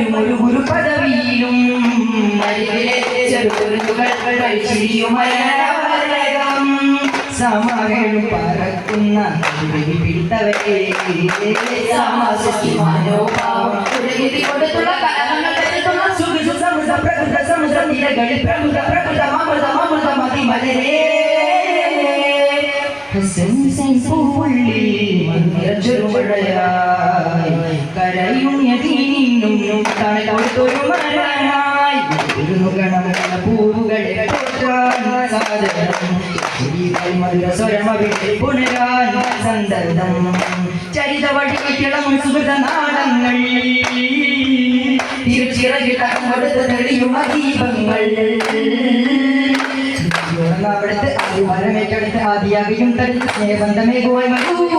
വരും ഒരു ഗുരു പദവിയിലും അരികിലെ ചെറുകുരുത്തുകൾ കഴിച്ചിരിയുമരം സമാകളും പറക്കുന്ന പിടിത്തവരെ സമാസൃഷ്ടി മനോഭാവം കൊടുത്തുള്ള കലഹങ്ങൾ സുഖിസു സമുദ്ര പ്രകൃത സമുദ്ര നിരകളിൽ പ്രകൃത പ്രകൃത മമൃത മമൃത മതി മലരേ. തെളിയുമ ദീപങ്ങൾ അവിടുത്തെ ആദിവാരമേറ്റെടുത്ത് ആദിയാകയും തടുത്ത് സ്നേഹബന്ധമേകുവാൻ കുഞ്ഞി